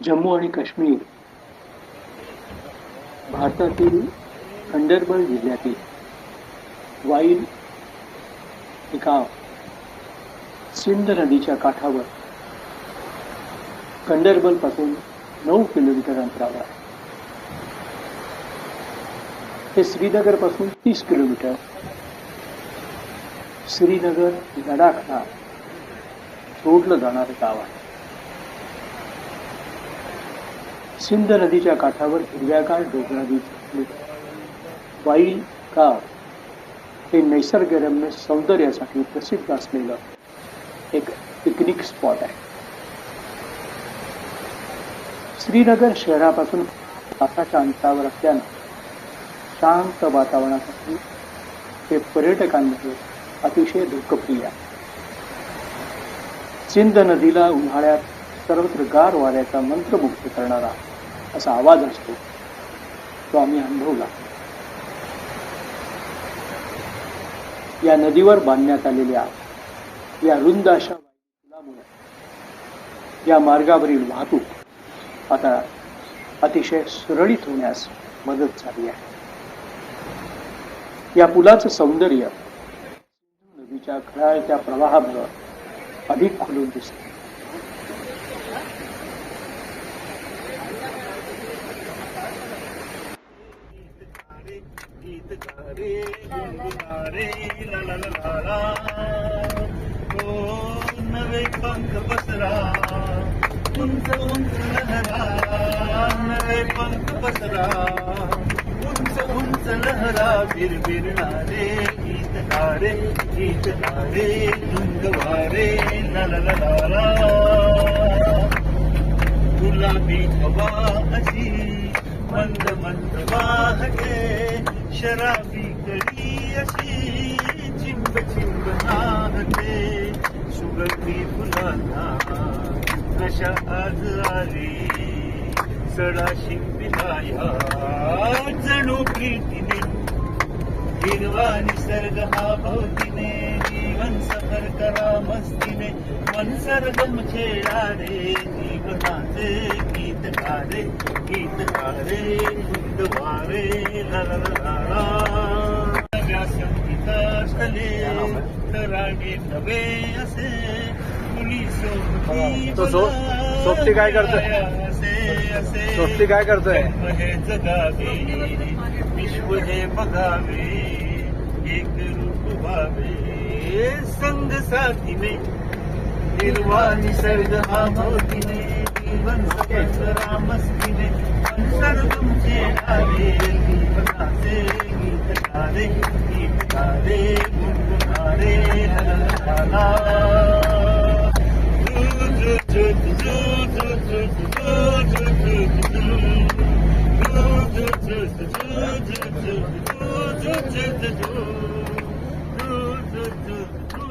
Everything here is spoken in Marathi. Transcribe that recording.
जम्मू आणि काश्मीर. भारतातील गंडरबल जिल्ह्यातील वाईल हे गाव सिंध नदीच्या काठावर खंडरबलपासून नऊ किलोमीटर अंतरावर आहे. हे श्रीनगरपासून तीस किलोमीटर. श्रीनगर लडाखला जोडलं जाणारं गाव आहे. सिंध नदीच्या काठावर हिरव्यागार डोंगरावी वाईल गाव हे नैसर्गरम्य सौंदर्यासाठी प्रसिद्ध असलेलं एक पिकनिक स्पॉट आहे. श्रीनगर शहरापासून तासाच्या अंतरावर असल्यानं शांत वातावरणासाठी हे पर्यटकांमध्ये अतिशय लोकप्रिय आहे. सिंध नदीला उन्हाळ्यात सर्वत्र गार वाऱ्याचा मंत्रमुग्ध करणारा असा आवाज असतो तो आम्ही अनुभवला. या नदीवर बांधण्यात आलेल्या या रुंद अशा पुलामुळे या मार्गावरील वाहतूक आता अतिशय सुरळीत होण्यास मदत झाली आहे. या पुलाचं सौंदर्य नदीच्या खळाळत्या प्रवाहामुळं अधिक खुलून दिसते. ಗೀತಗಾರೆ ಗುಣಗುಣಾರೆ ಲಲಲಾರಾ ಓ ನವೆ ಪಂಕ ಬಸರಾ ಉಂಸ ಉಂಸ ಲಹರಾ ನವೆ ಪಂಕ ಬಸರಾ ಉಂಸ ಉಂಸ ಲಹರಾ ಬಿರ್ ಬಿರ್ನಾರೆ ಗೀತಗಾರೆ ಗೀತಗಾರೆ ಗುಣಗವಾರೆ ಲಲಲಾರಾ ಗುಲಾಬಿ ಹವಾ ಅಸಿ मंद मंद वाहते शराबी कडी अशी चिंब चिंब नाहते सुगंधी फुलांना कशा आज आली? सडा शिंपिलाया जणू प्रीतीने. हिरवा निसर्ग हा भवतीने जीवन सफर करा मस्तीने. मन सरगम छेडा रे जीवनाचे गीत गारे गीत गारे गुंदवारे ला ला ला ला संगीता स्थले तरागे नवे असे मुली सोबती तो सो- सोबती काय करतोय? सोबती काय करतोय हे जगावे विश्व हे बघावे एक रूप व्हावे संग साथीने निर्वा निसर्ग हा जीवन do do do do